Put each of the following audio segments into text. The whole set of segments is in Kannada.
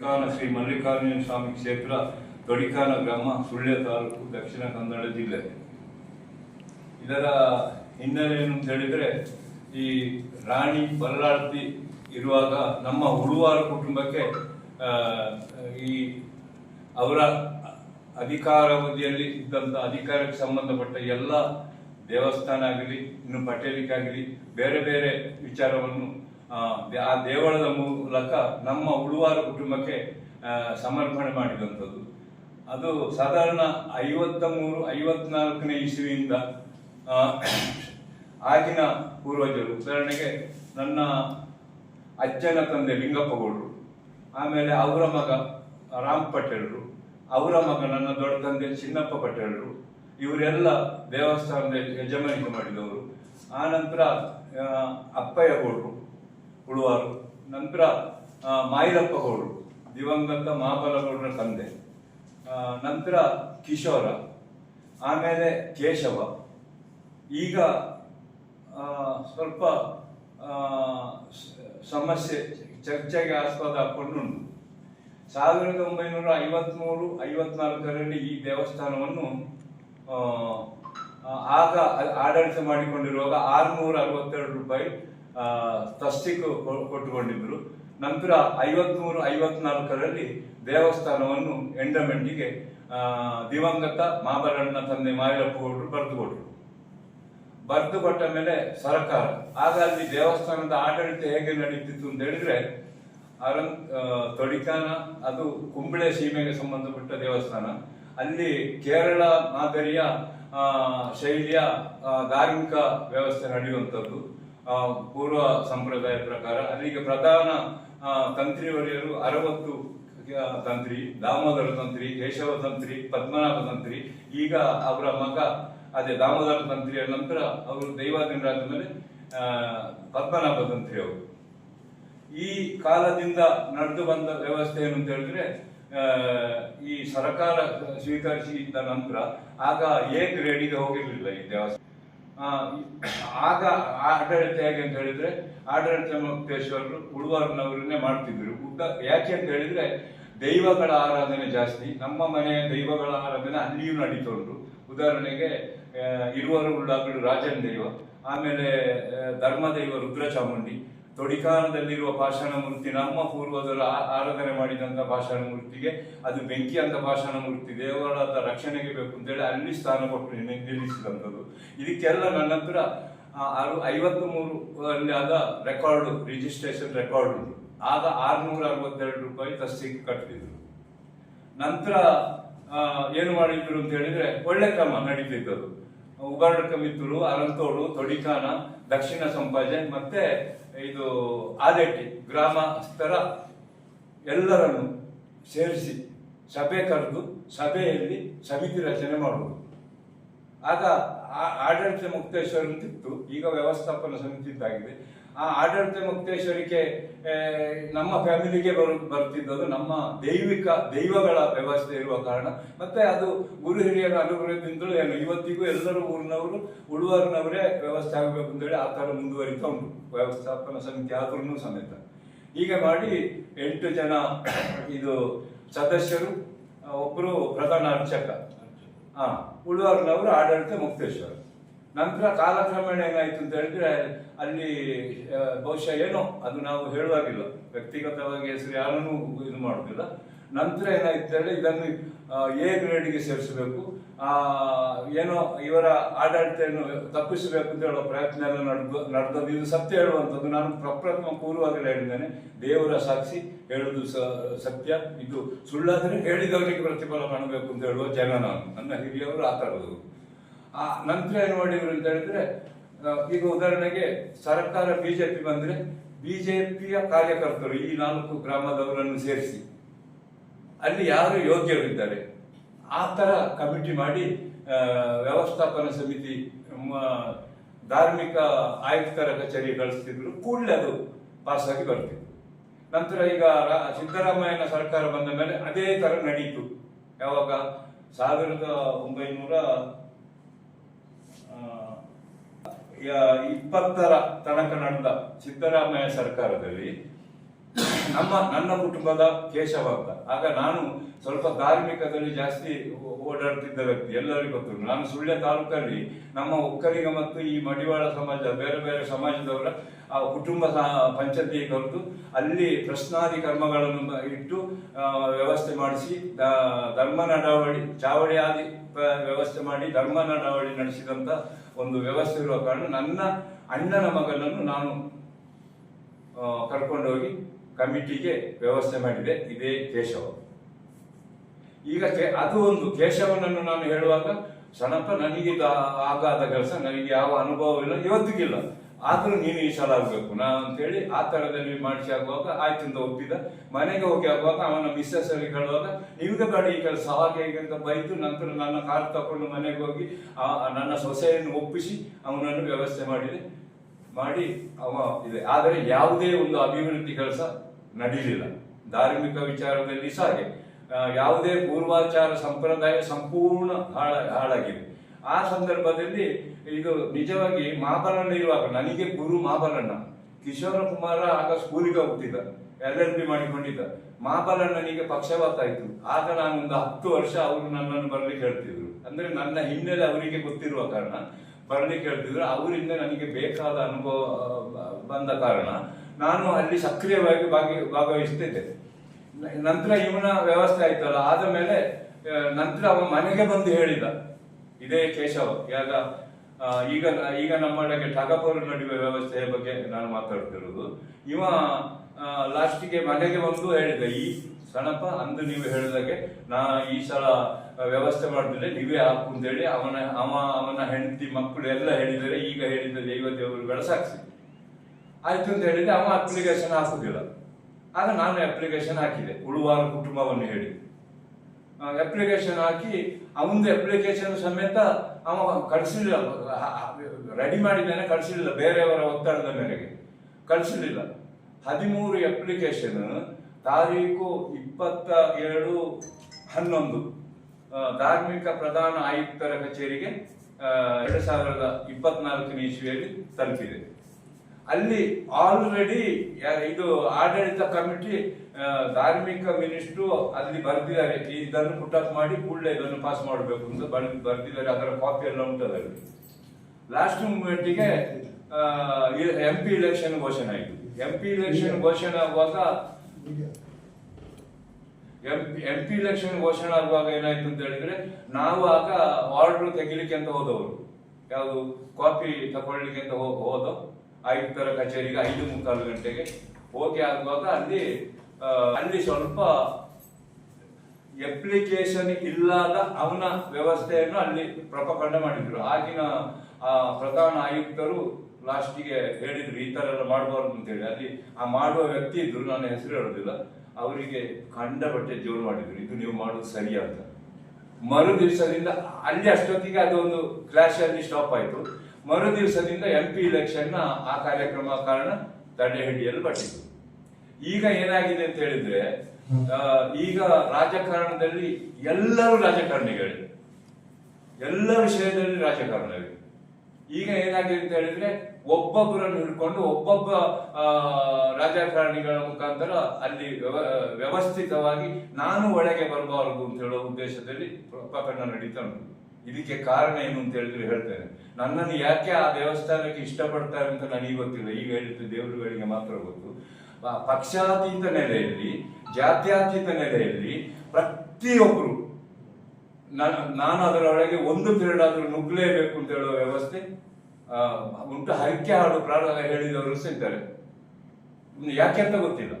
ಶ್ರೀ ಮಲ್ಲಿಕಾರ್ಜುನ ಸ್ವಾಮಿ ಕ್ಷೇತ್ರ ದೊಡಿಕಾನ ಗ್ರಾಮ, ಸುಳ್ಯ ತಾಲೂಕು, ದಕ್ಷಿಣ ಕನ್ನಡ ಜಿಲ್ಲೆ. ಇದರ ಹಿನ್ನೆಲೆ ಏನು ಅಂತ ಹೇಳಿದ್ರೆ, ಈ ರಾಣಿ ಬಲ್ಲಾಳ್ತಿ ಇರುವಾಗ ನಮ್ಮ ಉಳುವಾರ ಕುಟುಂಬಕ್ಕೆ ಈ ಅವರ ಅಧಿಕಾರಾವಧಿಯಲ್ಲಿ ಇದ್ದಂಥ ಅಧಿಕಾರಕ್ಕೆ ಸಂಬಂಧಪಟ್ಟ ಎಲ್ಲ ದೇವಸ್ಥಾನ ಆಗಲಿ, ಇನ್ನು ಪಟೇಲಿಕಾಗಲಿ, ಬೇರೆ ಬೇರೆ ವಿಚಾರವನ್ನು ಆ, ದೇವಳದ ಮೂಲಕ ನಮ್ಮ ಉಳುವಾರ ಕುಟುಂಬಕ್ಕೆ ಸಮರ್ಪಣೆ ಮಾಡಿದಂಥದ್ದು. ಅದು ಸಾಧಾರಣ ಐವತ್ತ ಮೂರು ಐವತ್ನಾಲ್ಕನೇ ಇಸುವಿಯಿಂದ ಆಗಿನ ಪೂರ್ವಜರು. ಉದಾಹರಣೆಗೆ ನನ್ನ ಅಜ್ಜನ ತಂದೆ ಲಿಂಗಪ್ಪಗೌಡರು ಆಮೇಲೆ ಅವರ ಮಗ ರಾಮ್ ಪಟೇಲ್ರು ಅವರ ಮಗ ನನ್ನ ದೊಡ್ಡ ತಂದೆ ಚಿನ್ನಪ್ಪ ಪಟೇಲ್ರು ಇವರೆಲ್ಲ ದೇವಸ್ಥಾನದ ಯಜಮಾನಿಕೆ ಮಾಡಿದವರು. ಆನಂತರ ಅಪ್ಪಯ್ಯ ಉಳುವಾರು ನಂತರ ಮಾಯಿರಪ್ಪ ಗೌಡರು ದಿವಂಗತ ಮಹಾಬಲಗೌಡರ ತಂದೆ. ನಂತರ ಕಿಶೋರ, ಆಮೇಲೆ ಕೇಶವ. ಈಗ ಸ್ವಲ್ಪ ಸಮಸ್ಯೆ, ಚರ್ಚೆಗೆ ಆಸ್ಪದ ಹಾಕೊಂಡುಂಟು ಸಾವಿರದ ಒಂಬೈನೂರ ಐವತ್ಮೂರು, ಐವತ್ನಾಲ್ಕರಲ್ಲಿ ಈ ದೇವಸ್ಥಾನವನ್ನು ಆಗ ಆಡಳಿತ ಮಾಡಿಕೊಂಡಿರುವಾಗ ಆರುನೂರ ಅರವತ್ತೆರಡು ರೂಪಾಯಿ ಕೊ- ಕೊಟ್ಟುಕೊಂಡಿದ್ರು ನಂತರ ಐವತ್ಮೂರು, ಐವತ್ನಾಲ್ಕರಲ್ಲಿ ದೇವಸ್ಥಾನವನ್ನು ಎಂಡಮೆಂಟಿಗೆ ದಿವಂಗತ ಮಾಬರಣ್ಣ ತಂದೆ ಮಾಯಿಲಪ್ಪ ಗೌಡರು ಬರೆದುಕೊಟ್ರು. ಬರೆದು ಕೊಟ್ಟ ಮೇಲೆ ಸರ್ಕಾರ, ಆಗ ಅಲ್ಲಿ ದೇವಸ್ಥಾನದ ಆಡಳಿತ ಹೇಗೆ ನಡೀತಿತ್ತು ಅಂತ ಹೇಳಿದ್ರೆ, ಅರಂ ತೊಡಿಕಾನ ಅದು ಕುಂಬಳೆ ಸೀಮೆಗೆ ಸಂಬಂಧಪಟ್ಟ ದೇವಸ್ಥಾನ. ಅಲ್ಲಿ ಕೇರಳ ಮಾದರಿಯ ಶೈಲಿಯ ಧಾರ್ಮಿಕ ವ್ಯವಸ್ಥೆ ನಡೆಯುವಂಥದ್ದು. ಪೂರ್ವ ಸಂಪ್ರದಾಯ ಪ್ರಕಾರ ಅಲ್ಲಿಗೆ ಪ್ರಧಾನ ತಂತ್ರಿವರಿಯರು ಅರವತ್ತು ತಂತ್ರಿ ದಾಮೋದರ ತಂತ್ರಿ ಕೇಶವ ತಂತ್ರಿ ಪದ್ಮನಾಭ ತಂತ್ರಿ ಈಗ ಅವರ ಮಗ ಅದೇ ದಾಮೋದರ ತಂತ್ರಿಯ ನಂತರ ಅವರು ದೈವಾಧೀನರಾದ ಮೇಲೆ ಆ, ಪದ್ಮನಾಭ ತಂತ್ರಿ ಅವರು. ಈ ಕಾಲದಿಂದ ನಡೆದು ಬಂದ ವ್ಯವಸ್ಥೆ ಏನು ಅಂತ ಹೇಳಿದ್ರೆ ಈ ಸರಕಾರ ಸ್ವೀಕರಿಸಿದ ನಂತರ ಆಗ ಏಕ್ ಗ್ರೇಡಿಗೆ ಹೋಗಿರ್ಲಿಲ್ಲ ಈ ದೇವಸ್ಥಾನ. ಆಗ ಆಡಳಿತ ಹೇಗೆ ಅಂತ ಹೇಳಿದ್ರೆ, ಆಡಳಿತ ಮುಕ್ತೇಶ್ವರರು ಉಳುವಾರನವರನ್ನೇ ಮಾಡ್ತಿದ್ರು. ಉದ್ದ ಯಾಕೆ ಅಂತ ಹೇಳಿದ್ರೆ, ದೈವಗಳ ಆರಾಧನೆ ಜಾಸ್ತಿ. ನಮ್ಮ ಮನೆಯ ದೈವಗಳ ಆರಾಧನೆ ಅಲ್ಲಿಯೂ ನಡೀತುಂಟು. ಉದಾಹರಣೆಗೆ ಇರುವರು ಉಳ್ಳಾಗಡು ರಾಜನ್ ದೈವ, ಆಮೇಲೆ ಧರ್ಮದೈವ ರುದ್ರಚಾಮುಂಡಿ ತೊಡಿಕಾನದಲ್ಲಿರುವ ಪಾಷಾಣ ಮೂರ್ತಿ ನಮ್ಮ ಪೂರ್ವಜರು ಆರಾಧನೆ ಮಾಡಿದಂಥ ಪಾಷಾಣ ಮೂರ್ತಿಗೆ ಅದು ಬೆಂಕಿ ಅಂತ ಪಾಷಾಣ ಮೂರ್ತಿ ದೇವರಾದ ರಕ್ಷಣೆಗೆ ಬೇಕು ಅಂತೇಳಿ ಅಲ್ಲಿ ಸ್ಥಾನ ಕೊಟ್ಟು ನಿಲ್ಲಿ- ನಿಲ್ಲಿಸಿದಂಥದ್ದು. ಇದಕ್ಕೆಲ್ಲ ನನ್ನ ಹತ್ರ ಆರು ಐವತ್ತು ಮೂರು ಅಲ್ಲಿ ಆದ ರೆಕಾರ್ಡು ರಿಜಿಸ್ಟ್ರೇಷನ್ ರೆಕಾರ್ಡ್ ಆಗ ಆರುನೂರ ಅರವತ್ತೆರಡು ರೂಪಾಯಿ ತಸ್ತಿಗೆ ಕಟ್ಟಿದ್ರು ನಂತರ ಏನು ಮಾಡಿದ್ರು ಅಂತ ಹೇಳಿದ್ರೆ ಒಳ್ಳೆ ಕ್ರಮ ನಡೀತಿದ್ದದು. ಉಗಾರ್ಡಕ ಕಮಿತ್ತೂರು ಅರಂತೋಡು ತೊಡಿಕಾನ, ದಕ್ಷಿಣ ಸಂಪಾಜೆ ಮತ್ತೆ ಇದು ಆದೆಟ್ಟಿ ಗ್ರಾಮಸ್ಥರ ಎಲ್ಲರನ್ನು ಸೇರಿಸಿ ಸಭೆ ಕರೆದು ಸಭೆಯಲ್ಲಿ ಸಮಿತಿ ರಚನೆ ಮಾಡುವುದು. ಆಗ ಆಡಳಿತ ಮುಕ್ತೇಶ್ವರ ಅಂತಿತ್ತು ಈಗ ವ್ಯವಸ್ಥಾಪನಾ ಸಮಿತಿ ಇದ್ದಾಗಿದೆ. ಆ ಆಡಳಿತ ಮುಕ್ತೇಶ್ವರಿಕೆ ನಮ್ಮ ಫ್ಯಾಮಿಲಿಗೆ ಬರು ಬರ್ತಿದ್ದದು ನಮ್ಮ ದೈವಿಕ, ದೈವಗಳ ವ್ಯವಸ್ಥೆ ಇರುವ ಕಾರಣ. ಮತ್ತೆ ಅದು ಗುರು ಹಿರಿಯರ ಅನುಗ್ರಹದಿಂದಲೂ ಏನು, ಇವತ್ತಿಗೂ ಎಲ್ಲರೂ ಊರಿನವರು ಉಳುವಾರಿನವರೇ ವ್ಯವಸ್ಥೆ ಆಗಬೇಕು ಅಂತೇಳಿ ಆ ಥರ ಮುಂದುವರಿತಾ ಉಂಟು. ವ್ಯವಸ್ಥಾಪನಾ ಸಮಿತಿ ಆದ್ರೂ ಸಮೇತ. ಹೀಗೆ ಮಾಡಿ ಎಂಟು ಜನ ಇದು ಸದಸ್ಯರು ಒಬ್ಬರು ಪ್ರಧಾನ ಅರ್ಚಕ. ಹಾ ಉಳುವಾರ್ನವರು ಆಡಳಿತ ಮುಕ್ತೇಶ್ವರ. ನಂತರ ಕಾಲಕ್ರಮೇಣ ಏನಾಯ್ತು ಅಂತ ಹೇಳಿದ್ರೆ, ಅಲ್ಲಿ ಬಹುಶಃ ಏನೋ ಅದು ನಾವು ಹೇಳುವಾಗಿಲ್ಲ. ವ್ಯಕ್ತಿಗತವಾಗಿ ಹೆಸರು ಯಾರನ್ನೂ ಇದು ಮಾಡುದಿಲ್ಲ ನಂತರ ಏನಾಯ್ತು ಹೇಳಿ ಇದನ್ನು ಎ ಗ್ರೇಡ್ಗೆ ಸೇರಿಸಬೇಕು. ಆ, ಏನೋ ಇವರ ಆಡಳಿತವನ್ನು ತಪ್ಪಿಸಬೇಕು ಅಂತ ಹೇಳುವ ಪ್ರಯತ್ನ ಎಲ್ಲ ನಡೆದು, ನಡೆದದ್ದು. ಇದು ಸತ್ಯ ಹೇಳುವಂಥದ್ದು. ನಾನು ಪ್ರಪ್ರಥಮ ಪೂರ್ವದಲ್ಲಿ ಹೇಳಿದ್ದೇನೆ. ದೇವರ ಸಾಕ್ಷಿ ಹೇಳುದು ಸತ್ಯ. ಇದು ಸುಳ್ಳಾದರೆ ಹೇಳಿದವರಿಗೆ ಪ್ರತಿಫಲ ಕಾಣಬೇಕು ಅಂತ ಹೇಳುವ ಜನ ನಾನು ನನ್ನ ಹಿರಿಯವರು ಆ ಆ ನಂತರ ಏನು ಮಾಡಿದ್ರು ಅಂತ ಹೇಳಿದ್ರೆ ಈಗ ಉದಾಹರಣೆಗೆ ಸರ್ಕಾರ ಬಿಜೆಪಿ ಬಂದ್ರೆ ಬಿಜೆಪಿಯ ಕಾರ್ಯಕರ್ತರು ಈ ನಾಲ್ಕು ಗ್ರಾಮದವರನ್ನು ಸೇರಿಸಿ. ಅಲ್ಲಿ ಯಾರು ಯೋಗ್ಯರಿದ್ದಾರೆ? ಆ ತರ ಕಮಿಟಿ ಮಾಡಿ ವ್ಯವಸ್ಥಾಪನ ಸಮಿತಿ ಧಾರ್ಮಿಕ ಆಯುಕ್ತರ ಕಚೇರಿ ಕಳಿಸ್ತಿದ್ರು. ಕೂಡಲೇ ಅದು ಪಾಸ್ ಆಗಿ ಬರ್ತಿತ್ತು. ನಂತರ ಈಗ ಸಿದ್ದರಾಮಯ್ಯನ ಸರ್ಕಾರ ಬಂದ ಮೇಲೆ ಅದೇ ತರ ನಡೀತು. ಯಾವಾಗ? ಸಾವಿರದ ಒಂಬೈನೂರ ಇಪ್ಪತ್ತರ ತನಕ ನಡೆದ ಸಿದ್ದರಾಮಯ್ಯ ಸರ್ಕಾರದಲ್ಲಿ ನಮ್ಮ, ನನ್ನ ಕುಟುಂಬದ ಕೇಶವ ಆಗ ನಾನು ಸ್ವಲ್ಪ ಧಾರ್ಮಿಕದಲ್ಲಿ ಜಾಸ್ತಿ ಓಡಾಡ್ತಿದ್ದ ವ್ಯಕ್ತಿ, ಎಲ್ಲರಿಗೂ ಗೊತ್ತು ನಾನು ಸುಳ್ಯ ತಾಲೂಕಲ್ಲಿ ನಮ್ಮ ಒಕ್ಕಲಿಗ ಮತ್ತು ಈ ಮಡಿವಾಳ ಸಮಾಜ, ಬೇರೆ ಬೇರೆ ಸಮಾಜದವರ ಕುಟುಂಬ ಪಂಚಾಯತಿಗೆ ಪಂಚಾಯತಿ ಕರೆದು ಅಲ್ಲಿ ಪ್ರಶ್ನಾದಿ ಕರ್ಮಗಳನ್ನು ಇಟ್ಟು ವ್ಯವಸ್ಥೆ ಮಾಡಿಸಿ ಧರ್ಮ ನಡಾವಳಿ ಚಾವಳಿ ಆದಿ ವ್ಯವಸ್ಥೆ ಮಾಡಿ ಧರ್ಮ ನಡಾವಳಿ ನಡೆಸಿದಂತ ಒಂದು ವ್ಯವಸ್ಥೆ ಇರುವ ಕಾರಣ ನನ್ನ ಅಣ್ಣನ ಮಗನನ್ನು ನಾನು ಕರ್ಕೊಂಡೋಗಿ ಕಮಿಟಿಗೆ ವ್ಯವಸ್ಥೆ ಮಾಡಿದೆ. ಇದೇ ಕೇಶವ. ಈಗ ಅದು ಒಂದು ಕೇಶವನನ್ನು ನಾನು ಹೇಳುವಾಗ ಸಣಪ್ಪ ನನಗೆ ಇದು ಆ- ಆಗಾದ ಕೆಲಸ, ನನಗೆ ಯಾವ ಅನುಭವವಿಲ್ಲ, ಇವತ್ತಿಗಿಲ್ಲ. ಆದ್ರೂ ನೀನು ಈ ಸಲ ಆಗ್ಬೇಕು ನಾ ಅಂತೇಳಿ ಆ ತರದಲ್ಲಿ ಮಾಡಿಸಿ ಆಗುವಾಗ ಅಂತ ಒಪ್ಪಿದ. ಮನೆಗೆ ಹೋಗಿ ಆಗುವಾಗ ಅವನ ಮಿಸ್ಸಸ್ ಅಲ್ಲಿ ಹೇಳುವಾಗ ನಿಮ್ಗೆ ಬೇಡ ಈ ಕೆಲಸ, ಹಾಗೆ ಅಂತ ಬೈದು ನಂತರ ನನ್ನ ಕಾರ್ ತಗೊಂಡು ಮನೆಗೆ ಹೋಗಿ ನನ್ನ ಸೊಸೆಯನ್ನು ಒಪ್ಪಿಸಿ ಅವನನ್ನು ವ್ಯವಸ್ಥೆ ಮಾಡಿದೆ. ಮಾಡಿ ಅವ ಇದೆ. ಆದರೆ ಯಾವುದೇ ಒಂದು ಅಭಿವೃದ್ಧಿ ಕೆಲಸ ನಡೀಲಿಲ್ಲ. ಧಾರ್ಮಿಕ ವಿಚಾರದಲ್ಲಿ ಸಹ ಯಾವುದೇ ಪೂರ್ವಾಚಾರ ಸಂಪ್ರದಾಯ ಸಂಪೂರ್ಣ ಹಾಳ, ಹಾಳಾಗಿದೆ. ಆ ಸಂದರ್ಭದಲ್ಲಿ ಇದು ನಿಜವಾಗಿ ಮಾಬಲಣ್ಣ ಇರುವಾಗ ನನಗೆ ಗುರು ಮಾಬಲಣ್ಣ. ಕಿಶೋರ ಕುಮಾರ ಆಗ ಸ್ಕೂಲಿಗೆ ಹೋಗ್ತಿದ್ದ. ಎಲ್ ಎಲ್ ಬಿ ಮಾಡಿಕೊಂಡಿದ್ದ. ಮಾಬಲಣ್ಣನಿಗೆ ಪಕ್ಷಪಾತ ಆಯ್ತು ಆಗ ನಾನು ಒಂದು ಹತ್ತು ವರ್ಷ ಅವರು ನನ್ನನ್ನು ಬರ್ಲಿಕ್ಕೆ ಹೇಳ್ತಿದ್ರು. ಅಂದ್ರೆ ನನ್ನ ಹಿನ್ನೆಲೆ ಅವರಿಗೆ ಗೊತ್ತಿರುವ ಕಾರಣ ಬರ್ಲಿಕ್ಕೆ ಹೇಳ್ತಿದ್ರು. ಅವರಿಂದ ನನಗೆ ಬೇಕಾದ ಅನುಭವ ಬಂದ ಕಾರಣ ನಾನು ಅಲ್ಲಿ ಸಕ್ರಿಯವಾಗಿ ಭಾಗಿ, ಭಾಗವಹಿಸ್ತಿದ್ದೆ. ನಂತರ ಇವನ ವ್ಯವಸ್ಥೆ ಆಯ್ತಲ್ಲ. ಆದ ಮೇಲೆ ನಂತರ ಅವ ಮನೆಗೆ ಬಂದು ಹೇಳಿದ. ಇದೇ ಕೇಶವ. ಯಾಕ ಈಗ ಈಗ ನಮ್ಮೊಳಗೆ ಠಾಕಪುರ ನಡುವೆ ವ್ಯವಸ್ಥೆಯ ಬಗ್ಗೆ ನಾನು ಮಾತಾಡ್ತಿರೋದು. ಇವ ಲಾಸ್ಟಿಗೆ ಮನೆಗೆ ಬಂದು ಹೇಳಿದ, ಈ ಸಣಪ ಅಂದು ನೀವು ಹೇಳಿದಾಗೆ ನಾ ಈ ಸಲ ವ್ಯವಸ್ಥೆ ಮಾಡಿದ್ರೆ ನೀವೇ ಹಾಕು ಅಂತೇಳಿ ಅವನ, ಅವ, ಅವನ ಹೆಂಡತಿ, ಮಕ್ಕಳು ಎಲ್ಲ ಹೇಳಿದರೆ ಈಗ ಹೇಳಿದ ದೈವ ದೇವರುಗಳ ಸಾಕ್ಷಿ ಆಯ್ತು ಅಂತ ಹೇಳಿದ್ರೆ ಅವ ಅಪ್ಲಿಕೇಶನ್ ಹಾಕುದಿಲ್ಲ. ಆಗ ನಾನು ಅಪ್ಲಿಕೇಶನ್ ಹಾಕಿದೆ ಉಳುವಾರ ಕುಟುಂಬವನ್ನು ಹೇಳಿ. ಅಪ್ಲಿಕೇಶನ್ ಹಾಕಿ ಅವನದು ಅಪ್ಲಿಕೇಶನ್ ಸಮೇತ ಅವ ಕಳಿಸಲಿಲ್ಲ ರೆಡಿ ಮಾಡಿದ್ದಾನೆ ಕಳಿಸಲಿಲ್ಲ ಬೇರೆಯವರ ಒತ್ತಡದ ಮೇರೆಗೆ. ಕಳಿಸಲಿಲ್ಲ ಹದಿಮೂರು ಅಪ್ಲಿಕೇಶನ್ ತಾರೀಕು ಇಪ್ಪತ್ತ ಏಳು ಹನ್ನೊಂದು ಧಾರ್ಮಿಕ ಪ್ರಧಾನ ಆಯುಕ್ತರ ಕಚೇರಿಗೆ ಎರಡು ಸಾವಿರದ ಇಪ್ಪತ್ನಾಲ್ಕನೇ ಇಸ್ವಿಯಲ್ಲಿ ತಲುಪಿದೆ. ಅಲ್ಲಿ ಆಲ್ರೆಡಿ ಇದು ಆಡಳಿತ ಕಮಿಟಿ ಧಾರ್ಮಿಕ ಮಿನಿಸ್ಟ್ರು ಅಲ್ಲಿ ಬರೆದಿದ್ದಾರೆ. ಇದನ್ನು ಪುಟಪ್ ಮಾಡಿ ಕೂಡಲೇ ಇದನ್ನು ಪಾಸ್ ಮಾಡಬೇಕು ಅಂತ ಬರ್ದಿದ್ದಾರೆ ಬರೆದಿದ್ದಾರೆ. ಅದರ ಕಾಪಿ ಎಲ್ಲ ಉಂಟು ಅದರಲ್ಲಿ ಲಾಸ್ಟ್ ಮೂಮೆಂಟಿಗೆ ಎಂ ಪಿ ಇಲೆಕ್ಷನ್ ಘೋಷಣೆ ಆಯಿತು. ಎಂ ಪಿ ಇಲೆಕ್ಷನ್ ಘೋಷಣೆ ಆಗುವಾಗ ಎಂ ಪಿ ಇಲೆಕ್ಷನ್ ಘೋಷಣೆ ಆಗುವಾಗ ಏನಾಯ್ತು ಅಂತ ಹೇಳಿದ್ರೆ ನಾವು ಆಗ ಆರ್ಡರ್ ತೆಗಿಲಿಕ್ಕೆ ಅಂತ ಹೋದವರು. ಯಾವುದು? ಕಾಪಿ ತಗೊಳ್ಳಿಕ್ಕೆ ಅಂತ ಹೋದೋ? ಆಯುಕ್ತರ ಕಚೇರಿಗೆ ಐದು ಮುಕ್ಕಾಲು ಗಂಟೆಗೆ. ಹೋಗಿ ಆಗುವಾಗ ಅಲ್ಲಿ ಅಲ್ಲಿ ಸ್ವಲ್ಪ ಅಪ್ಲಿಕೇಶನ್ ಇಲ್ಲದ ಅವನ ವ್ಯವಸ್ಥೆಯನ್ನು ಅಲ್ಲಿ ಪ್ರಪಖಂಡ ಮಾಡಿದ್ರು. ಆಗಿನ ಪ್ರಧಾನ ಆಯುಕ್ತರು ಲಾಸ್ಟಿಗೆ ಹೇಳಿದ್ರು, ಈ ಥರ ಎಲ್ಲ ಮಾಡಬಾರ್ದು ಅಂತ ಹೇಳಿ ಅಲ್ಲಿ ಆ ಮಾಡುವ ವ್ಯಕ್ತಿ ಇದ್ರು ನಾನು ಹೆಸರು ಹೇಳೋದಿಲ್ಲ. ಅವರಿಗೆ ಕಂಡ ಬಟ್ಟೆ ಜೋರು ಮಾಡಿದ್ರು. ಇದು ನೀವು ಮಾಡೋದು ಸರಿ ಅಂತ. ಮರು ದಿವಸದಿಂದ ಅಲ್ಲಿ ಅಷ್ಟೊತ್ತಿಗೆ ಒಂದು ಕ್ಲಾಶ್ ಅಲ್ಲಿ ಸ್ಟಾಪ್ ಆಯ್ತು. ಮರು ದಿವಸದಿಂದ ಎಂ ಪಿ ಇಲೆಕ್ಷನ್ನ ಆ ಕಾರ್ಯಕ್ರಮ ಕಾರಣ ತಡೆ ಹಿಡಿಯಲು ಪಟ್ಟಿತು ಈಗ ಏನಾಗಿದೆ ಅಂತ ಹೇಳಿದ್ರೆ ಈಗ ರಾಜಕಾರಣದಲ್ಲಿ ಎಲ್ಲರೂ ರಾಜಕಾರಣಿಗಳು ಎಲ್ಲ ವಿಷಯದಲ್ಲಿ ರಾಜಕಾರಣವಿದೆ. ಈಗ ಏನಾಗಿದೆ ಅಂತ ಹೇಳಿದ್ರೆ, ಒಬ್ಬೊಬ್ಬರನ್ನು ಹಿಡ್ಕೊಂಡು ಒಬ್ಬೊಬ್ಬ ರಾಜಕಾರಣಿಗಳ ಮುಖಾಂತರ ಅಲ್ಲಿ ವ್ಯವ- ವ್ಯವಸ್ಥಿತವಾಗಿ ನಾನು ಒಳಗೆ ಬರಬಾರದು ಅಂತ ಹೇಳೋ ಉದ್ದೇಶದಲ್ಲಿ ಪ್ರಕರಣ ನಡೀತಾ ಉಂಟು. ಇದಕ್ಕೆ ಕಾರಣ ಏನು ಅಂತ ಹೇಳಿದ್ರೆ ಹೇಳ್ತೇನೆ. ನನ್ನನ್ನು ಯಾಕೆ ಆ ದೇವಸ್ಥಾನಕ್ಕೆ ಇಷ್ಟಪಡ್ತಾರೆ ಅಂತ ನನಗೆ ಗೊತ್ತಿಲ್ಲ. ಈಗ ಹೇಳಿದ್ದು ದೇವರುಗಳಿಗೆ ಮಾತ್ರ ಗೊತ್ತು. ಪಕ್ಷಾತೀತ ನೆಲೆಯಲ್ಲಿ, ಜಾತ್ಯಾತೀತ ನೆಲೆಯಲ್ಲಿ ಪ್ರತಿಯೊಬ್ಬರು ನಾನು ಅದರೊಳಗೆ ಒಂದು ಪೀರಿಯಡ್ ನುಗ್ಗಲೇಬೇಕು ಅಂತ ಹೇಳುವ ವ್ಯವಸ್ಥೆ ಉಂಟು. ಹರಕೆ ಹಾಡು ಪ್ರಾಣ ಹೇಳಿದವರು ಇನ್ನು ಯಾಕೆ ಅಂತ ಗೊತ್ತಿಲ್ಲ.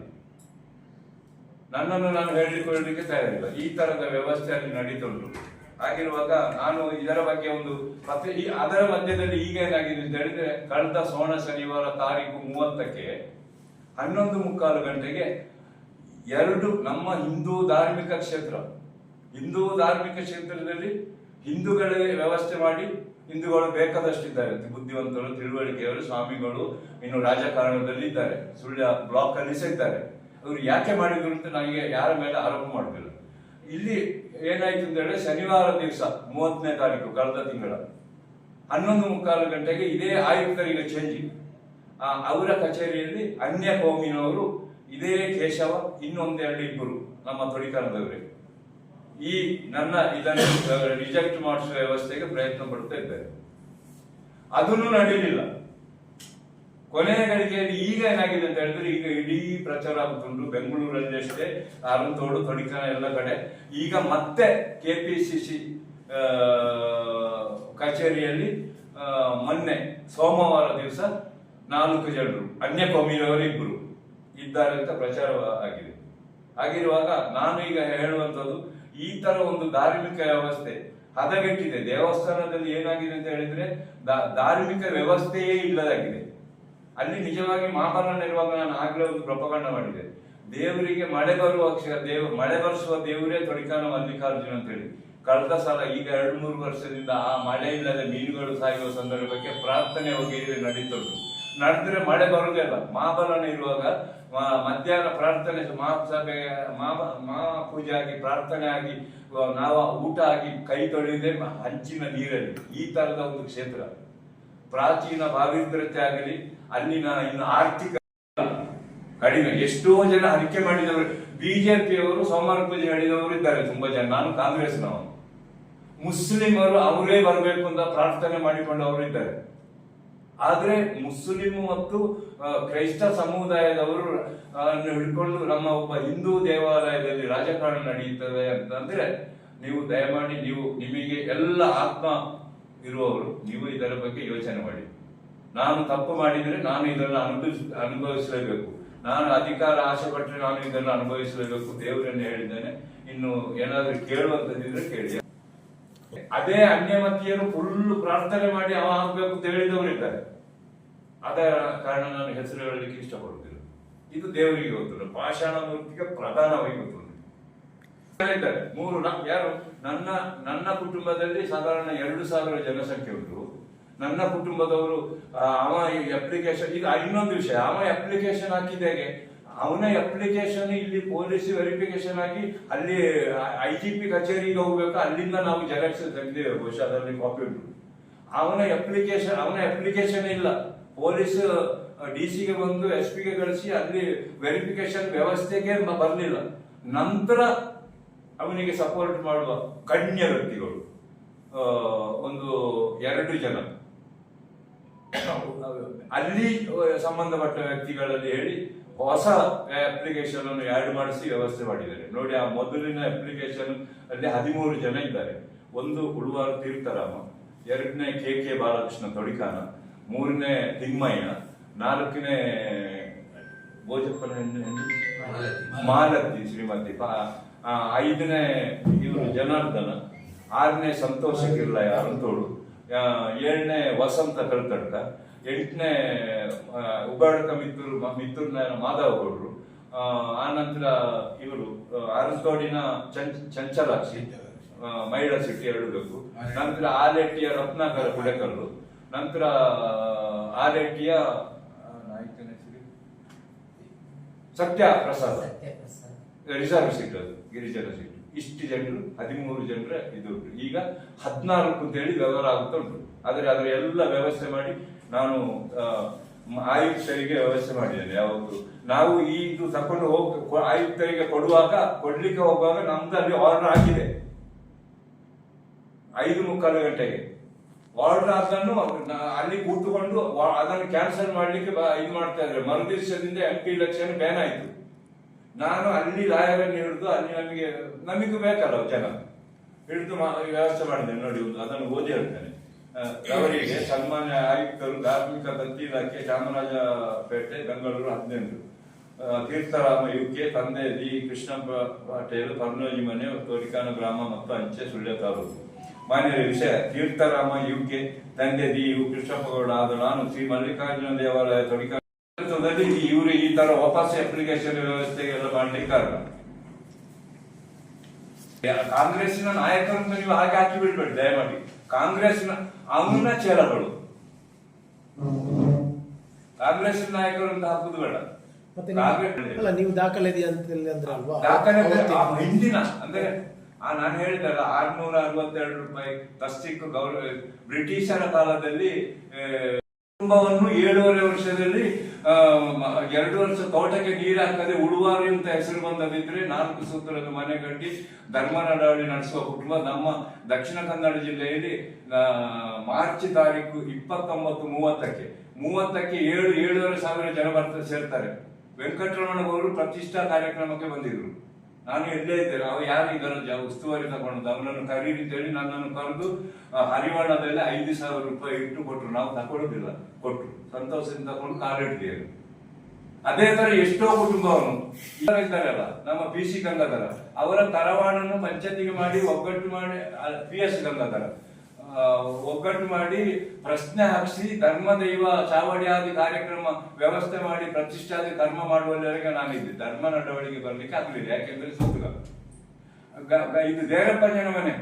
ನನ್ನನ್ನು ನಾನು ಹೇಳಿಕೊಳ್ಳಲಿಕ್ಕೆ ತಯಾರಿಲ್ಲ. ಈ ತರದ ವ್ಯವಸ್ಥೆ ಅಲ್ಲಿ ನಡೀತುಂಟು. ಹಾಗಿರುವಾಗ ನಾನು ಇದರ ಬಗ್ಗೆ ಒಂದು ಮತ್ತೆ ಈ ಅದರ ಮಧ್ಯದಲ್ಲಿ ಈಗ ಏನಾಗಿದೆ ಅಂತ ಹೇಳಿದ್ರೆ, ಕಳೆದ ಸೋಣ ಶನಿವಾರ ತಾರೀಕು ಮೂವತ್ತಕ್ಕೆ ಹನ್ನೊಂದು ಮುಕ್ಕಾಲು ಗಂಟೆಗೆ ಎರಡು ನಮ್ಮ ಹಿಂದೂ ಧಾರ್ಮಿಕ ಕ್ಷೇತ್ರ, ಹಿಂದೂ ಧಾರ್ಮಿಕ ಕ್ಷೇತ್ರದಲ್ಲಿ ಹಿಂದೂಗಳಿಗೆ ವ್ಯವಸ್ಥೆ ಮಾಡಿ ಹಿಂದೂಗಳು ಬೇಕಾದಷ್ಟಿದ್ದಾರೆ. ಬುದ್ಧಿವಂತರು, ತಿಳುವಳಿಕೆಯವರು, ಸ್ವಾಮಿಗಳು ಇನ್ನು ರಾಜಕಾರಣದಲ್ಲಿ ಇದ್ದಾರೆ ಸುಳ್ಯ ಬ್ಲಾಕ್ ಅಲ್ಲಿ ಸಹ ಇದ್ದಾರೆ. ಅವರು ಯಾಕೆ ಮಾಡಿದ್ರು ಅಂತ ನನಗೆ ಯಾರ ಮೇಲೆ ಆರೋಪ ಮಾಡುದಿಲ್ಲ ಇಲ್ಲಿ ಏನಾಯ್ತು ಅಂತ ಹೇಳಿದ್ರೆ ಶನಿವಾರ ದಿವಸ ಮೂವತ್ತನೇ ತಾರೀಕು ಕಳೆದ ತಿಂಗಳ ಹನ್ನೊಂದು ಮುಕ್ಕಾಲು ಗಂಟೆಗೆ ಇದೇ ಆಯುಕ್ತರಿಗೆ ಚೇಂಜ್ ಅವರ ಕಚೇರಿಯಲ್ಲಿ ಅನ್ಯ ಕೋಮಿನವರು, ಇದೇ ಕೇಶವ ಇನ್ನೊಂದೆರಡು ಇಬ್ಬರು ನಮ್ಮ ತೊಡಿಕಾರದವರೇ ಈ ನನ್ನ ಇದನ್ನು ರಿಜೆಕ್ಟ್ ಮಾಡಿಸುವ ವ್ಯವಸ್ಥೆಗೆ ಪ್ರಯತ್ನ ಪಡ್ತಾ ಇದ್ದಾರೆ. ಅದನ್ನು ನಡೆಯಲಿಲ್ಲ. ಕೊನೆಯ ಗಳಿಕೆಯಲ್ಲಿ ಈಗ ಏನಾಗಿದೆ ಅಂತ ಹೇಳಿದ್ರೆ ಈಗ ಇಡೀ ಪ್ರಚಾರ ಆಗುತ್ತುಂಟು ಬೆಂಗಳೂರಲ್ಲಿ ಅಷ್ಟೇ ಅರಂತೋಡು ತೊಡಿಕನ ಎಲ್ಲ ಕಡೆ. ಈಗ ಮತ್ತೆ ಕೆಪಿಸಿಸಿ ಕಚೇರಿಯಲ್ಲಿ ಆ, ಮೊನ್ನೆ ಸೋಮವಾರ ದಿವಸ ನಾಲ್ಕು ಜನರು ಅನ್ಯ ಕೋಮಿನವರು ಇಬ್ಬರು ಇದ್ದಾರೆ ಅಂತ ಪ್ರಚಾರ ಆಗಿದೆ. ಹಾಗಿರುವಾಗ ನಾನು ಈಗ ಹೇಳುವಂಥದ್ದು ಈ ತರ ಒಂದು ಧಾರ್ಮಿಕ ವ್ಯವಸ್ಥೆ ಹದಗೆಟ್ಟಿದೆ. ದೇವಸ್ಥಾನದಲ್ಲಿ ಏನಾಗಿದೆ ಅಂತ ಹೇಳಿದ್ರೆ ಧಾರ್ಮಿಕ ವ್ಯವಸ್ಥೆಯೇ ಇಲ್ಲದಾಗಿದೆ. ಅಲ್ಲಿ ನಿಜವಾಗಿ ಮಹಾಭಾರತ ಇರುವಾಗ ನಾನು ಆಗ್ಲೇ ಒಂದು ಪ್ರಪಕರಣ ಮಾಡಿದೆ. ದೇವರಿಗೆ ಮಳೆ ಬರುವ ದೇವ, ಮಳೆ ಬರೆಸುವ ದೇವರೇ ತೊಡಿಕಾನ ಮಲ್ಲಿಕಾರ್ಜುನ ಅಂತ ಹೇಳಿ ಕಳೆದ ಸಲ ಈಗ ಎರಡು ಮೂರು ವರ್ಷದಿಂದ ಆ ಮಳೆ ಇಲ್ಲದೆ ಮೀನುಗಳು ಸಾಯುವ ಸಂದರ್ಭಕ್ಕೆ ಪ್ರಾರ್ಥನೆ ಹೋಗಿ ನಡೀತದ್ದು. ನಡೆದ್ರೆ ಮಳೆ ಬರೋದೇ ಅಲ್ಲ ಮಹಾಬಲನ ಇರುವಾಗ ಮಧ್ಯಾಹ್ನ ಪ್ರಾರ್ಥನೆ, ಮಹಾಸಭೆ, ಮಹಾ ಪೂಜೆ ಆಗಿ, ಪ್ರಾರ್ಥನೆ ಆಗಿ ನಾವು ಊಟ ಆಗಿ ಕೈ ತೊಳೆಯದೆ ಹಂಚಿನ ನೀರಲ್ಲಿ ಈ ತರದ ಒಂದು ಕ್ಷೇತ್ರ. ಪ್ರಾಚೀನ ಭಾವಿದ್ರತೆ ಆಗಲಿ ಅಲ್ಲಿನ ಇನ್ನು ಆರ್ಥಿಕ ಕಡಿಮೆ. ಎಷ್ಟೋ ಜನ ಹರಿಕೆ ಮಾಡಿದವರು, ಬಿಜೆಪಿಯವರು, ಸೋಮವಾರ ಪೂಜೆ ಮಾಡಿದವರು ಇದ್ದಾರೆ. ತುಂಬಾ ಜನ. ನಾನು ಕಾಂಗ್ರೆಸ್ನವನು ಮುಸ್ಲಿಮರು ಅವರೇ ಬರಬೇಕು ಅಂತ ಪ್ರಾರ್ಥನೆ ಮಾಡಿಕೊಂಡವರು ಇದ್ದಾರೆ. ಆದ್ರೆ ಮುಸ್ಲಿಮ್ ಮತ್ತು ಕ್ರೈಸ್ತ ಸಮುದಾಯದವರು ಹಿಡ್ಕೊಂಡು ನಮ್ಮ ಒಬ್ಬ ಹಿಂದೂ ದೇವಾಲಯದಲ್ಲಿ ರಾಜಕಾರಣ ನಡೆಯುತ್ತದೆ ಅಂತಂದ್ರೆ ನೀವು ದಯಮಾಡಿ ನೀವು, ನಿಮಗೆ ಎಲ್ಲ ಆತ್ಮ ಇರುವವರು, ನೀವು ಇದರ ಬಗ್ಗೆ ಯೋಚನೆ ಮಾಡಿ. ನಾನು ತಪ್ಪು ಮಾಡಿದ್ರೆ ನಾನು ಇದನ್ನು ಅನುಭವಿಸ್, ಅನುಭವಿಸಲೇಬೇಕು. ನಾನು ಅಧಿಕಾರ ಆಸೆ ಪಟ್ಟರೆ ನಾನು ಇದನ್ನು ಅನುಭವಿಸಲೇಬೇಕು. ದೇವರನ್ನು ಹೇಳಿದ್ದೇನೆ. ಇನ್ನು ಏನಾದ್ರೂ ಕೇಳುವಂತದಿದ್ರೆ ಕೇಳಿ. ಅದೇ ಅನ್ಯಮತಿಯರು ಫುಲ್ ಪ್ರಾರ್ಥನೆ ಮಾಡಿ ಅವ ಆಗ್ಬೇಕು ಅಂತ ಹೇಳಿದವರಿದ್ದಾರೆ ಅದ ಕಾರಣ ನಾನು ಹೆಸರು ಹೇಳಲಿಕ್ಕೆ ಇಷ್ಟಪಡುತ್ತಿಲ್ಲ ಇದು ದೇವರಿಗೆ ಗೊತ್ತಿಲ್ಲ ಪಾಷಾಣ ಮೂರ್ತಿಗೆ ಪ್ರಧಾನವಾಗಿ ಗೊತ್ತಿಲ್ಲ ಹೇಳಿದ್ದಾರೆ ಮೂರು ಯಾರು? ನನ್ನ ನನ್ನ ಕುಟುಂಬದಲ್ಲಿ ಸಾಧಾರಣ ಎರಡು ಸಾವಿರ ಜನಸಂಖ್ಯೆ ಉಂಟು. ನನ್ನ ಕುಟುಂಬದವರು ಅವ ಅಪ್ಲಿಕೇಶನ್ ಈಗ ಇನ್ನೊಂದು ವಿಷಯ, ಅವ ಅಪ್ಲಿಕೇಶನ್ ಹಾಕಿದಾಗೆ ಅವನ ಅಪ್ಲಿಕೇಶನ್ ಇಲ್ಲಿ ಪೊಲೀಸ್ ವೆರಿಫಿಕೇಶನ್ ಆಗಿ ಅಲ್ಲಿ ಐ ಜಿ ಪಿ ಕಚೇರಿಗೆ ಹೋಗ್ಬೇಕು? ಅಲ್ಲಿಂದ ನಾವು ಜೆರಾಕ್ಸ್ ತೆಗೆದೇವೆ ಬಹುಶಃ ಅದರಲ್ಲಿ ಕಾಪಿ ಉಂಟು. ಅವನ ಅಪ್ಲಿಕೇಶನ್ ಅವನ ಅಪ್ಲಿಕೇಶನ್ ಇಲ್ಲ. ಪೊಲೀಸ್ ಡಿ ಸಿಗೆ ಬಂದು ಎಸ್ ಪಿಗೆ ಕಳಿಸಿ, ಅಲ್ಲಿ ವೆರಿಫಿಕೇಶನ್ ವ್ಯವಸ್ಥೆಗೆ ಬರಲಿಲ್ಲ. ನಂತರ ಅವನಿಗೆ ಸಪೋರ್ಟ್ ಮಾಡುವ ಗಣ್ಯ ವ್ಯಕ್ತಿಗಳು ಒಂದು, ಎರಡು ಜನ. ಅಲ್ಲಿ ಸಂಬಂಧಪಟ್ಟ ವ್ಯಕ್ತಿಗಳಲ್ಲಿ ಹೇಳಿ ಹೊಸ ಅಪ್ಲಿಕೇಶನ್ ಅನ್ನು ಆಡ್ ಮಾಡಿಸಿ ವ್ಯವಸ್ಥೆ ಮಾಡಿದ್ದಾರೆ. ನೋಡಿ ಆ ಮೊದಲಿನ ಅಪ್ಲಿಕೇಶನ್ ಅಲ್ಲಿ ಹದಿಮೂರು ಜನ ಇದ್ದಾರೆ. ಒಂದು ಉಳುವಾರ ತೀರ್ಥರಾಮ ಎರಡನೇ ಕೆ ಕೆ ಬಾಲಕೃಷ್ಣ ತೊಡಿಕಾನ ಮೂರನೇ ತಿಮ್ಮಯ್ಯ ನಾಲ್ಕನೇ ಭೋಜಪ್ಪನ? ಮಾಲತಿ. ಶ್ರೀಮತಿ. ಐದನೇ ಇವರು ಜನಾರ್ದನ ಆರನೇ ಸಂತೋಷಕ್ಕಿಲ್ಲ ಯಾರು ಅರಂತೋಡು ಆ, ಏಳನೇ ವಸಂತ ಕಲ್ಕಟ್ಟ ಎಂಟನೇ ಉಬಾಡಕ ಮಿತ್ತೂರು ಮ- ಮಾಧವ್ ಗೌಡ್ರು ಆ, ನಂತರ ಇವರು ಅರಸ್ಗೋಡಿನ ಚಂಚಲಾಕ್ಷಿ ಮಹಿಳಾ ಸಿಟಿ ಎರಡು ಬೇಕು. ನಂತರ ಆಲೆಟ್ಟಿಯ ರತ್ನಾಕರ ಕುಡೆಕಲ್ಲು ನಂತರ ಆಲೆಟ್ಟಿಯ ಸತ್ಯ ಪ್ರಸಾದ್ ರಿಸರ್ವ್ ಸೀಟ್ ಅದು ಗಿರಿಜನ ಸೀಟ್ ಇಷ್ಟು ಜನರು, ಹದಿಮೂರು ಜನರ ಇದು ಉಂಟು. ಈಗ ಹದಿನಾಲ್ಕು ಅಂತೇಳಿ ವ್ಯವಹಾರ ಆಗುತ್ತಾ ಉಂಟು. ಆದರೆ ಅದರ ಎಲ್ಲ ವ್ಯವಸ್ಥೆ ಮಾಡಿ ನಾನು ಆಯುಕ್ತರಿಗೆ ವ್ಯವಸ್ಥೆ ಮಾಡಿದ್ದೇನೆ ಯಾವತ್ತು. ನಾವು ಇದು ತಕೊಂಡು ಹೋಗ ಆಯುಕ್ತರಿಗೆ ಕೊಡುವಾಗ, ಕೊಡ್ಲಿಕ್ಕೆ ಹೋಗುವಾಗ ನಮ್ದು ಅಲ್ಲಿ ಆರ್ಡರ್ ಆಗಿದೆ ಐದು ಮುಕ್ಕಾಲು ಗಂಟೆಗೆ. ಆರ್ಡರ್ ಅದನ್ನು ಅಲ್ಲಿ ಕೂತ್ಕೊಂಡು ಅದನ್ನು ಕ್ಯಾನ್ಸಲ್ ಮಾಡ್ಲಿಕ್ಕೆ ಇದು ಮಾಡ್ತಾ ಇದ್ದಾರೆ. ಮರುದಿವಸದಿಂದ ಎಂ ಪಿ ಇಲೆಕ್ಷನ್ ಬ್ಯಾನ್ ಆಯ್ತು. ನಾನು ಅಲ್ಲಿ ಲಾಯರನ್ನು ಹಿಡಿದು ಅಲ್ಲಿ ನಮಗೆ, ನಮಗೂ ಬೇಕಲ್ಲ ಜನ. ಹಿಡಿದು ವ್ಯವಸ್ಥೆ ಮಾಡಿದ್ದೇನೆ, ನೋಡಿ ಒಂದು ಅದನ್ನು ಓದಿ ಹೇಳ್ತೇನೆ. ಅವರಿಗೆ ಸನ್ಮಾನ್ಯ ಆಯುಕ್ತರು ಧಾರ್ಮಿಕ ದತ್ತಿ ಇಲಾಖೆ ಚಾಮರಾಜಪೇಟೆ, ಬೆಂಗಳೂರು ಹದಿನೆಂಟು. ತೀರ್ಥರಾಮ ಯುಕೆ, ತಂದೆ ದಿ ಕೃಷ್ಣಪ್ಪ ಪಟೇಲ್, ಪರ್ನೋಜಿ ಮನೆ, ತೋರಿಕಾನ ಗ್ರಾಮ ಮತ್ತು ಅಂಚೆ ಸುಳ್ಯ ತಾಲೂಕು. ಮಾನ್ಯ ವಿಷಯ, ತೀರ್ಥರಾಮ ಯುಕೆ, ತಂದೆ ದಿ ಯು ಕೃಷ್ಣಪ್ಪ ಆದ ನಾನು ಶ್ರೀ ಮಲ್ಲಿಕಾರ್ಜುನ ದೇವಾಲಯ ತೋರಿಕಾ ಇವರು ಈ ತರ ವಾಪಸ್ ಅಪ್ಲಿಕೇಶನ್ ವ್ಯವಸ್ಥೆಗೆಲ್ಲ ಮಾಡ್ಲಿಕ್ಕೆ ಕಾರಣ. ಕಾಂಗ್ರೆಸ್ಸಿನ ನಾಯಕರನ್ನು ನೀವು ಹಾಗೆ ಹಾಕಿ ಬಿಡ್ಬೇಡಿ ದಯಮಾಡಿ. ಕಾಂಗ್ರೆಸ್ನ ಅವನ ಚೇಲಗಳು ಕಾಂಗ್ರೆಸ್ ನಾಯಕರು ಅಂತ ಹಾಕುದು ಬೇಡ. ಅಲ್ಲ ನೀವು ದಾಖಲೆ ಹಿಂದಿನ ಅಂದ್ರೆ ನಾನು ಹೇಳಿದಲ್ಲ ಆರ್ನೂರ ಅರವತ್ತೆರಡು ರೂಪಾಯಿ ತಸ್ತಿಕ್ಕು ಗೌರವ ಬ್ರಿಟಿಷರ ಕಾಲದಲ್ಲಿ ಕುಟುಂಬವನ್ನು ಏಳುವರೆ ವರ್ಷದಲ್ಲಿ ಎರಡು ವರ್ಷ ತೋಟಕ್ಕೆ ನೀರು ಹಾಕದೆ ಉಳುವಾರಿ ಅಂತ ಹೆಸರು ಬಂದದಿದ್ರೆ ನಾಲ್ಕು ಸೂತ್ರದ ಮನೆ ಕಟ್ಟಿ ಧರ್ಮ ನಡಾವಳಿ ನಡೆಸುವ ಕುಟುಂಬ ನಮ್ಮ ದಕ್ಷಿಣ ಕನ್ನಡ ಜಿಲ್ಲೆಯಲ್ಲಿ ಮಾರ್ಚ್ ತಾರೀಕು ಇಪ್ಪತ್ತೊಂಬತ್ತು ಮೂವತ್ತಕ್ಕೆ ಮೂವತ್ತಕ್ಕೆ ಏಳು, ಏಳುವರೆ ಸಾವಿರ ಜನ ಬರ್ತಾರೆ ಸೇರ್ತಾರೆ. ವೆಂಕಟರಮಣ ಅವರು ಪ್ರತಿಷ್ಠಾ ಕಾರ್ಯಕ್ರಮಕ್ಕೆ ಬಂದಿದ್ರು. ನಾನು ಎಲ್ಲೇ ಇದ್ದೇನೆ, ಅವ ಯಾರು ಇದರ ಉಸ್ತುವಾರಿ ತಗೊಂಡು ಅವನನ್ನು ಕರೀರಿ ಅಂತೇಳಿ ನನ್ನನ್ನು ಕರೆದು ಹರಿವಾಣದಲ್ಲಿ ಐದು ಸಾವಿರ ರೂಪಾಯಿ ಇಟ್ಟು ಕೊಟ್ರು. ನಾವು ತಗೊಳ್ಳೋದಿಲ್ಲ ಕೊಟ್ರು. ಸಂತೋಷದಿಂದ ತಗೊಂಡು ಕಾಲಿಡ್ತೀವಿ ಅದೇ ತರ ಎಷ್ಟೋ ಕುಟುಂಬವನ್ನು ಇದ್ದಾರಲ್ಲ ನಮ್ಮ ಪಿ ಸಿ ಗಂಗಾಧರ. ಅವರ ತರವಾಣನ್ನು ಪಂಚಾಯತಿಗೆ ಮಾಡಿ, ಒಗ್ಗಟ್ಟು ಮಾಡಿ ಪಿ ಎಸ್ ಗಂಗಾಧರ. ಒಗ್ಗಟ್ಟು ಮಾಡಿ ಪ್ರಶ್ನೆ ಹಾಕಿಸಿ ಧರ್ಮ ದೈವ ಚಾವಡಿಯಾದಿ ಕಾರ್ಯಕ್ರಮ ವ್ಯವಸ್ಥೆ ಮಾಡಿ ಪ್ರತಿಷ್ಠಾದಿ ಕರ್ಮ ಮಾಡುವವರೆಗೆ ನಾನಿದ್ದೆ ಧರ್ಮ ನಡವಳಿಕೆ ಬರ್ಲಿಕ್ಕೆ ಆಗ್ಲಿಲ್ಲ. ಯಾಕೆಂದ್ರೆ ಸುತ್ತುಗ ಇದು ದೇವಪ್ಪಜ್ಜನ ಮನೆ